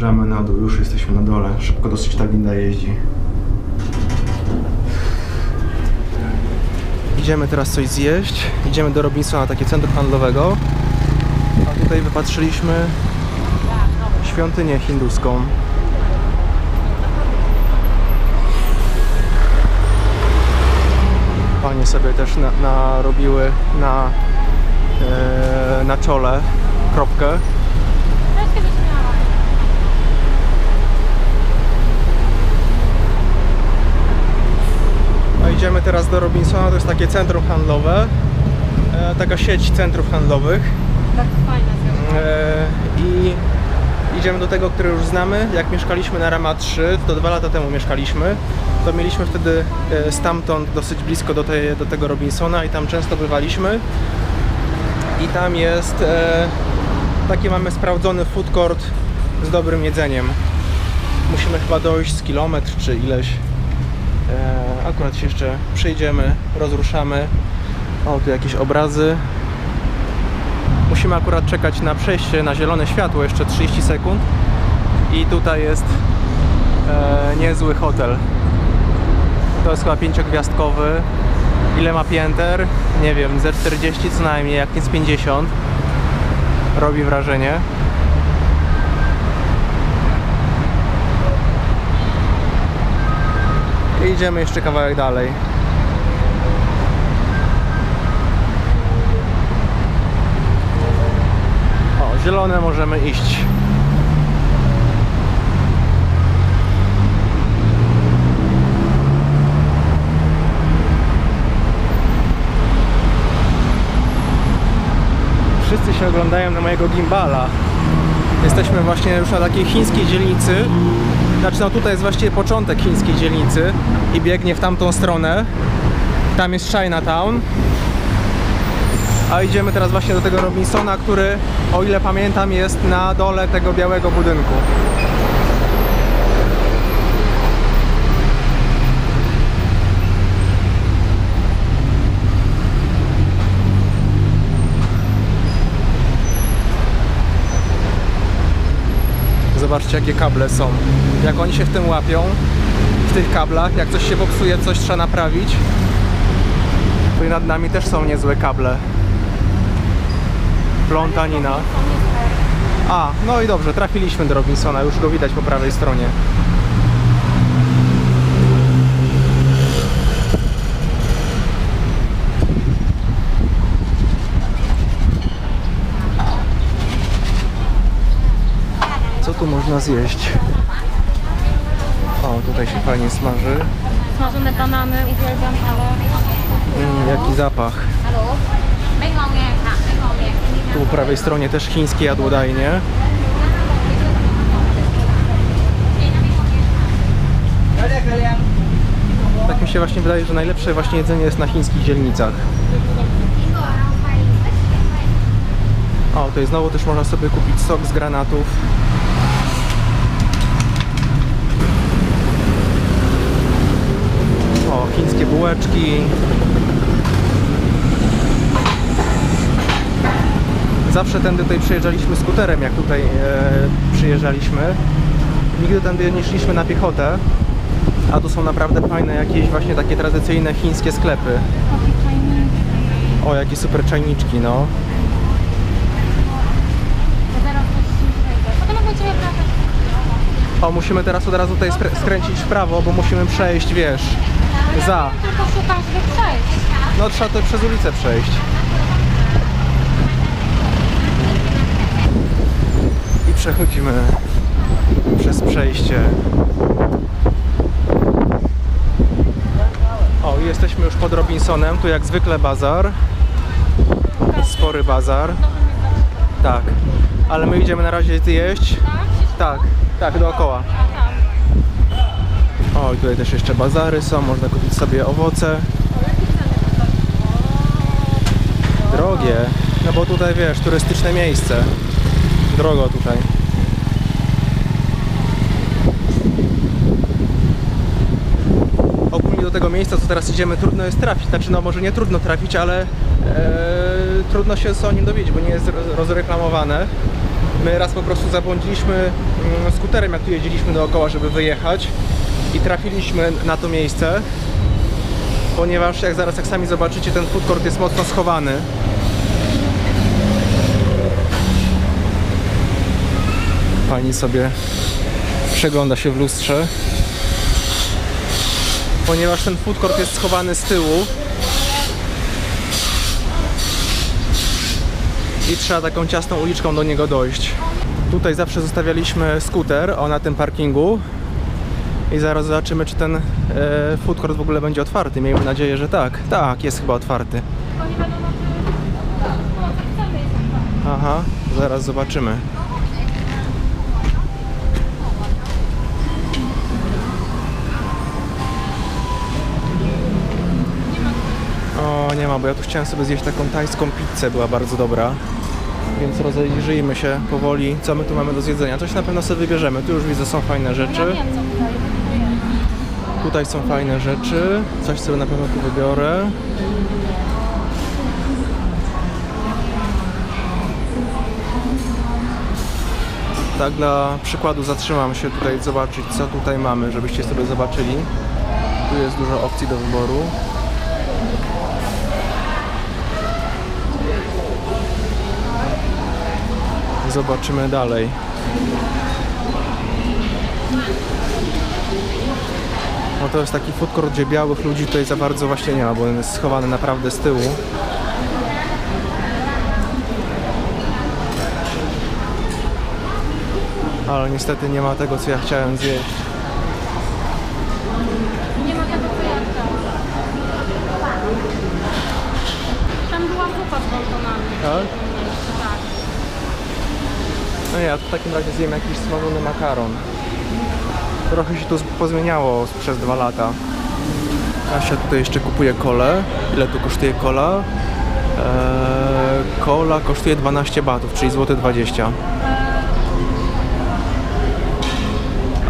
Zjeżdżamy na dół, już jesteśmy na dole. Szybko dosyć ta winda jeździ. Idziemy teraz coś zjeść. Idziemy do Robinsona, takie centrum handlowego. A tutaj wypatrzyliśmy świątynię hinduską. Panie sobie też na, narobiły na, e, na czole kropkę. A idziemy teraz do Robinsona, to jest takie centrum handlowe. E, taka sieć centrów handlowych. Tak fajna. E, I idziemy do tego, który już znamy. Jak mieszkaliśmy na Rama 3, to dwa lata temu mieszkaliśmy, to mieliśmy wtedy e, stamtąd dosyć blisko do, tej, do tego Robinsona i tam często bywaliśmy. I tam jest e, taki mamy sprawdzony food court z dobrym jedzeniem. Musimy chyba dojść z kilometr czy ileś. E, akurat się jeszcze przyjdziemy, rozruszamy. O, tu jakieś obrazy. Musimy akurat czekać na przejście na zielone światło jeszcze 30 sekund. I tutaj jest e, niezły hotel. To jest chyba pięciogwiazdkowy. Ile ma pięter? Nie wiem, ze 40 co najmniej, jak nie z 50. Robi wrażenie. I idziemy jeszcze kawałek dalej. O, zielone możemy iść. Wszyscy się oglądają na mojego gimbala. Jesteśmy właśnie już na takiej chińskiej dzielnicy. Znaczy no tutaj jest właściwie początek chińskiej dzielnicy i biegnie w tamtą stronę. Tam jest Chinatown. A idziemy teraz właśnie do tego Robinsona, który, o ile pamiętam, jest na dole tego białego budynku. Zobaczcie, jakie kable są. Jak oni się w tym łapią, w tych kablach, jak coś się popsuje, coś trzeba naprawić. Tu i nad nami też są niezłe kable. Plątanina. A, no i dobrze, trafiliśmy do Robinsona, już go widać po prawej stronie. Co tu można zjeść? O, tutaj się fajnie smaży. Smażone banany, uwielbiam, ale... Mm, jaki zapach. Nha. Tu po prawej stronie też chińskie jadłodajnie. Tak mi się właśnie wydaje, że najlepsze właśnie jedzenie jest na chińskich dzielnicach. O, tutaj znowu też można sobie kupić sok z granatów. Chińskie bułeczki. Zawsze tędy tutaj przyjeżdżaliśmy skuterem, jak tutaj e, przyjeżdżaliśmy. Nigdy tędy nie szliśmy na piechotę. A tu są naprawdę fajne jakieś właśnie takie tradycyjne chińskie sklepy. O, jakie super czajniczki, no. O, musimy teraz od razu tutaj skr- skręcić w prawo, bo musimy przejść, wiesz, za. Tylko szukam, żeby przejść. No trzeba tutaj przez ulicę przejść. I przechodzimy przez przejście. O, jesteśmy już pod Robinsonem. Tu jak zwykle bazar. Spory bazar. Tak. Ale my idziemy na razie zjeść. Tak, tak, dookoła. O, i tutaj też jeszcze bazary są, można kupić sobie owoce. Drogie, no bo tutaj wiesz, turystyczne miejsce. Drogo tutaj. Ogólnie do tego miejsca, co teraz idziemy, trudno jest trafić. Znaczy, no może nie trudno trafić, ale e, trudno się o nim dowiedzieć, bo nie jest roz- rozreklamowane. My raz po prostu zabłądziliśmy mm, skuterem, jak tu jeździliśmy dookoła, żeby wyjechać i trafiliśmy na to miejsce, ponieważ jak zaraz jak sami zobaczycie, ten food court jest mocno schowany. Pani sobie przegląda się w lustrze. Ponieważ ten food court jest schowany z tyłu. I trzeba taką ciasną uliczką do niego dojść. Tutaj zawsze zostawialiśmy skuter, o na tym parkingu. I zaraz zobaczymy, czy ten e, food court w ogóle będzie otwarty. Miejmy nadzieję, że tak. Tak, jest chyba otwarty. Aha, zaraz zobaczymy. O, nie ma, bo ja tu chciałem sobie zjeść taką tajską pizzę, była bardzo dobra. Więc rozejrzyjmy się powoli, co my tu mamy do zjedzenia. Coś na pewno sobie wybierzemy. Tu już widzę, są fajne Ja rzeczy. wiem, co tutaj. Tutaj są fajne rzeczy. Coś sobie na pewno tu wybiorę. Tak dla przykładu zatrzymam się tutaj zobaczyć co tutaj mamy, żebyście sobie zobaczyli. Tu jest dużo opcji do wyboru. Zobaczymy dalej. No to jest taki food court, gdzie białych ludzi tutaj za bardzo właśnie nie ma, bo on jest schowany naprawdę z tyłu. Ale niestety nie ma tego, co ja chciałem zjeść. Nie ma tego, co ja chciałam. Tam była zupa z wątonami. Tak? Tak. No ja w takim razie zjem jakiś smażony makaron. Trochę się tu pozmieniało przez dwa lata. Kasia tutaj jeszcze kupuje kolę. Ile tu kosztuje kola? Eee, kola kosztuje 12 batów, czyli złote 20.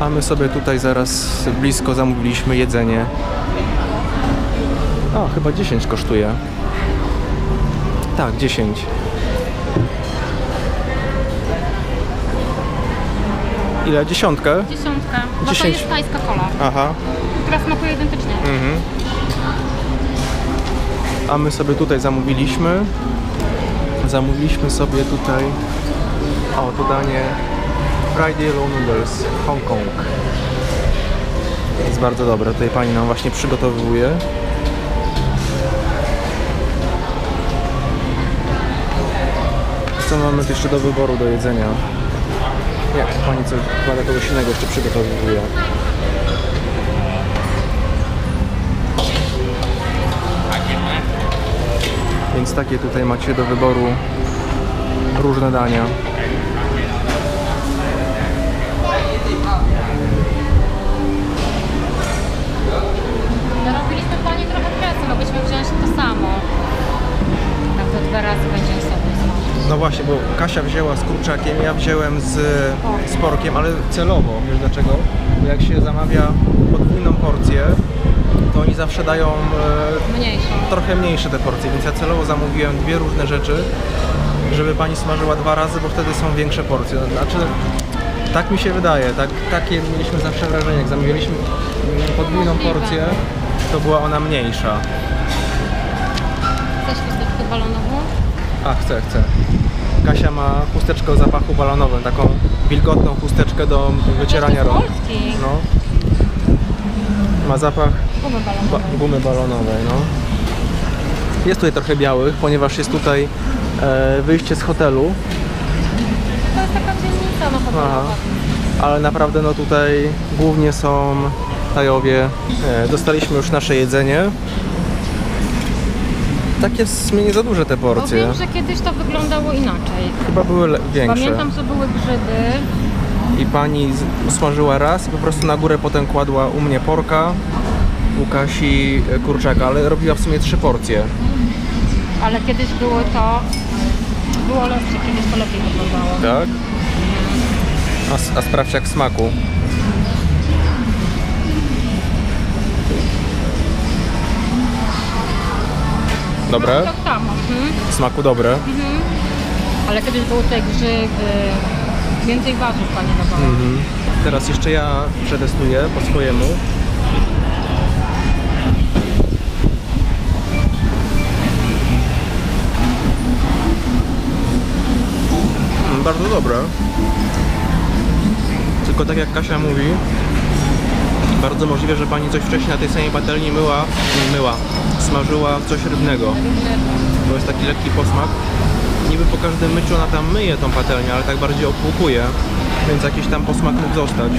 A my sobie tutaj zaraz blisko zamówiliśmy jedzenie. A, chyba 10 kosztuje. Tak, 10. Ile? Dziesiątkę? Dziesiątka. Bo Dziesięć. to jest tajska kola, Aha. która smakuje identycznie. Mhm. A my sobie tutaj zamówiliśmy. Zamówiliśmy sobie tutaj o to danie Fried Yellow Noodles Hong Kong. Jest bardzo dobre. Tutaj pani nam właśnie przygotowuje. Co mamy tu jeszcze do wyboru do jedzenia? Nie, pani coś chyba kogoś innego jeszcze przygotowuje. Więc takie tutaj macie do wyboru różne dania. Narobiliśmy pani trochę pracy, mogliśmy wziąć to samo. Tak to dwa razy będziemy sobie. No właśnie, bo Kasia wzięła z kurczakiem, ja wziąłem z, z porkiem, ale celowo, wiesz dlaczego? Bo jak się zamawia podwójną porcję, to oni zawsze dają e, Mniejszą. trochę mniejsze te porcje, więc ja celowo zamówiłem dwie różne rzeczy, żeby pani smażyła dwa razy, bo wtedy są większe porcje. Znaczy, tak mi się wydaje, tak, takie mieliśmy zawsze wrażenie, jak zamówiliśmy mm, podwójną Możliwe. porcję, to była ona mniejsza. Chcesz chusteczkę balonową? A, chcę, chcę. Kasia ma chusteczkę o zapachu balonowym, taką wilgotną chusteczkę do wycierania rąk. No. Ma zapach Gumy ba balonowe. gumy balonowej, no. Jest tutaj trochę białych, ponieważ jest tutaj e, wyjście z hotelu, To jest taka dzielnica no Aha. hotalowa. ale naprawdę no tutaj głównie są Tajowie. E, dostaliśmy już nasze jedzenie. Takie w sumie nie za duże te Bo porcje. wiem, że kiedyś to wyglądało inaczej. Chyba były większe. Pamiętam, że były grzyby. I pani usmażyła raz i po prostu na górę potem kładła u mnie porka, u Kasi e, kurczaka, ale robiła w sumie trzy porcje. Ale kiedyś było to... Było lepsze, kiedyś to lepiej wyglądało. Tak? A, a sprawdź jak w smaku. Dobre? No, tak samo. Mhm. W smaku dobre. Ale kiedyś były tutaj grzyby, Więcej warzyw pani dawała. Mhm. Teraz jeszcze ja przetestuję po swojemu. Mm, Bardzo dobre. Tylko tak jak Kasia mówi, bardzo możliwe, że pani coś wcześniej na tej samej patelni myła, myła, smażyła coś rybnego. To jest taki lekki posmak. Niby po każdym myciu ona tam myje tą patelnię, ale tak bardziej opłukuje, więc jakiś tam posmak mógł zostać.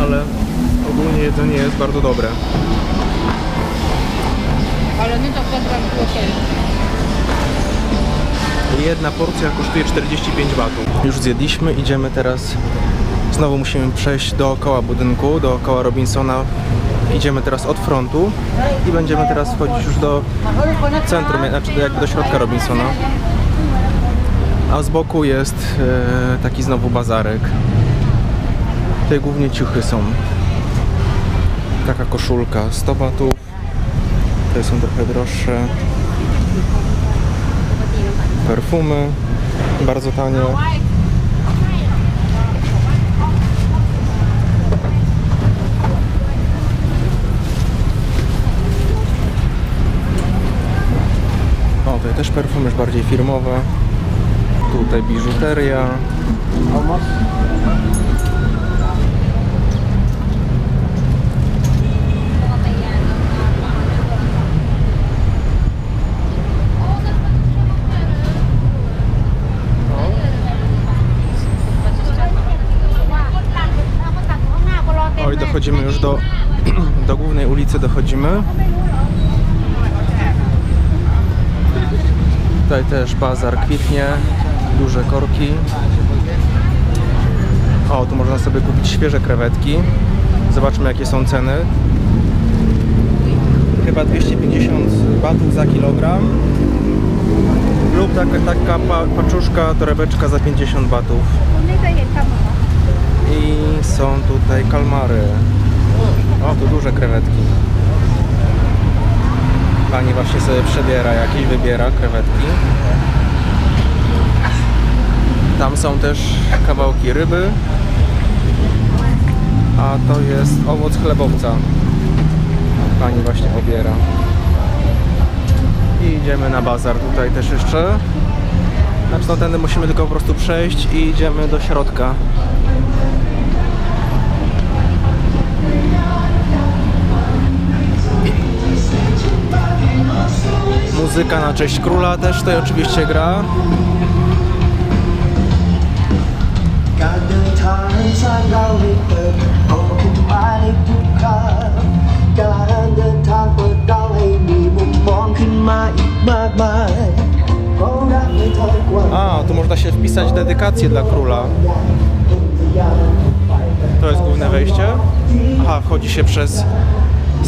Ale ogólnie jedzenie jest bardzo dobre. Ale nie to Jedna porcja kosztuje 45 batów. Już zjedliśmy, idziemy teraz. Znowu musimy przejść dookoła budynku, dookoła Robinsona. Idziemy teraz od frontu i będziemy teraz wchodzić już do centrum, znaczy jakby do środka Robinsona. A z boku jest e, taki znowu bazarek. Tutaj głównie ciuchy są. Taka koszulka 100 batów. Te są trochę droższe. Perfumy bardzo tanie. Też perfumy już bardziej firmowe. Tutaj biżuteria. Oj, dochodzimy już do, do głównej ulicy, dochodzimy. Tutaj też bazar kwitnie, duże korki. O, tu można sobie kupić świeże krewetki. Zobaczmy jakie są ceny. Chyba 250 batów za kilogram. Lub taka, taka pa, paczuszka, torebeczka za 50 batów. I są tutaj kalmary. O, tu duże krewetki. Pani właśnie sobie przebiera jakieś, wybiera krewetki. Tam są też kawałki ryby. A to jest owoc chlebowca. Pani właśnie obiera. I idziemy na bazar tutaj też jeszcze. Znaczy no tędy musimy tylko po prostu przejść i idziemy do środka. Muzyka na cześć króla też tutaj oczywiście gra. การเดินทางสร้างเราให้เติบโตขึ้นมาในทุกคราวการเดินทางเปิดเราให้มีมุมมองขึ้นมาอีกมากมายเพราะรักในทางกว้าง A, tu można się wpisać dedykację dla króla. ทะยานไปกัน To jest główne wejście. Aha, wchodzi się przez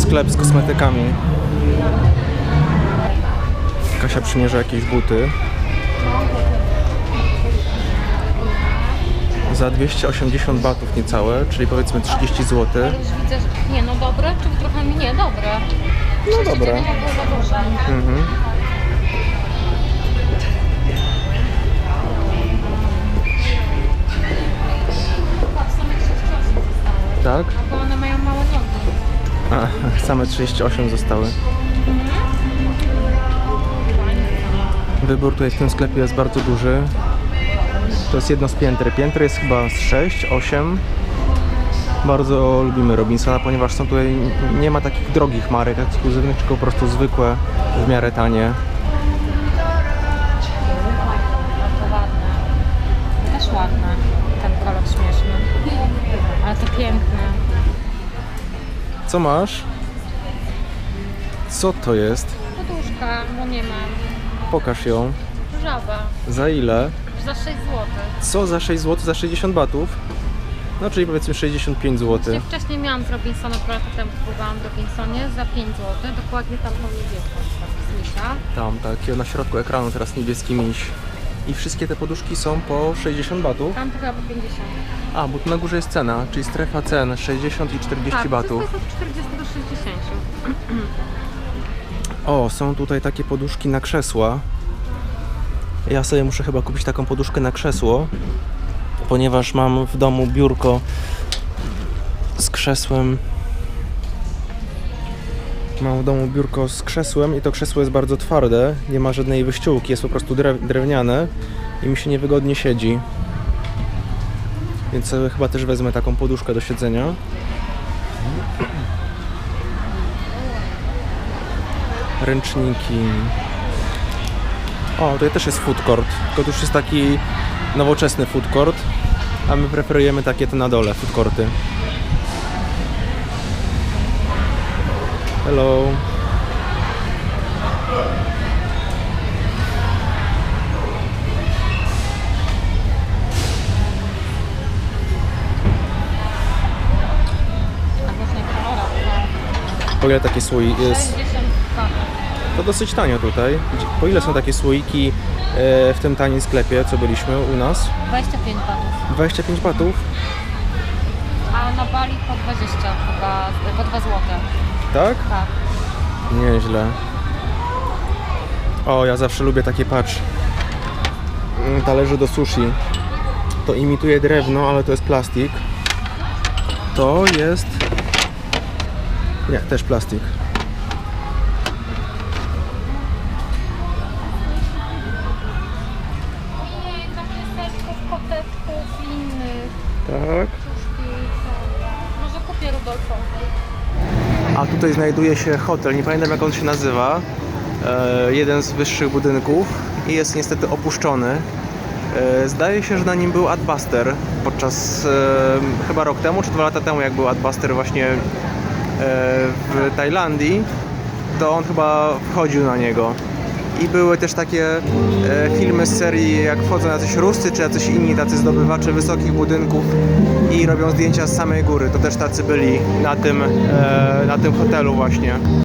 sklep z kosmetykami. Kasia przymierza jakieś buty. Za 280 batów niecałe, czyli powiedzmy 30 zł. Ale już widzę, że nie no dobre, czy trochę mi nie dobre. No duże. Mhm. Chyba w samych 38 zostały. Tak? Bo one mają małe nogi. A, same 38 zostały. Wybór tutaj w tym sklepie jest bardzo duży. To jest jedno z pięter. Piętro jest chyba z 6, 8. Bardzo lubimy Robinsona, ponieważ są tutaj nie ma takich drogich marek ekskluzywnych, tylko po prostu zwykłe, w miarę tanie. Też ładne. Ten kolor śmieszny. Ale to piękne. Co masz? Co to jest? Poduszka, bo nie mam. Pokaż ją. Żaba. Za ile? Za 6 zł. Co za 6 zł? Za 60 batów? No czyli powiedzmy 65 zł. Ja wcześniej miałam z Robinsona, dwa lata temu kupowałam w Robinsonie za 5 zł. Dokładnie tam tą niebieską z misia. Tam takie na środku ekranu teraz niebieski miś. I wszystkie te poduszki są po 60 batów. Tam chyba po 50. A, bo tu na górze jest cena, czyli strefa cen 60 i 40 tak, batów. wszystko jest od 40 do 60. O, są tutaj takie poduszki na krzesła. Ja sobie muszę chyba kupić taką poduszkę na krzesło, ponieważ mam w domu biurko z krzesłem. Mam w domu biurko z krzesłem i to krzesło jest bardzo twarde, nie ma żadnej wyściółki, jest po prostu drew- drewniane i mi się niewygodnie siedzi. Więc chyba też wezmę taką poduszkę do siedzenia. Ręczniki. O, tutaj też jest food court, tylko już jest taki nowoczesny food court, a my preferujemy takie tu na dole food courty. Hello. Po ile takie słoiki jest? 60 batów. To dosyć tanio tutaj. Po ile są takie słoiki e, w tym tanim sklepie, co byliśmy u nas? 25 batów. 25 batów? A na Bali po 20 chyba, po 2 złote. Tak? Tak. Nieźle. O, ja zawsze lubię takie, patrz, mm, talerze do sushi. To imituje drewno, ale to jest plastik. To jest... Nie, też plastik. Tak. Może kupię Rudolfowi. A tutaj znajduje się hotel, nie pamiętam jak on się nazywa. E, jeden z wyższych budynków i jest niestety opuszczony. E, zdaje się, że na nim był Adbuster podczas e, chyba rok temu czy dwa lata temu, jak był Adbuster właśnie e, w Tajlandii, to on chyba wchodził na niego. I były też takie e, filmy z serii, jak wchodzą jacyś Ruscy czy jacyś inni tacy zdobywacze wysokich budynków i robią zdjęcia z samej góry. To też tacy byli na tym, e, na tym hotelu właśnie.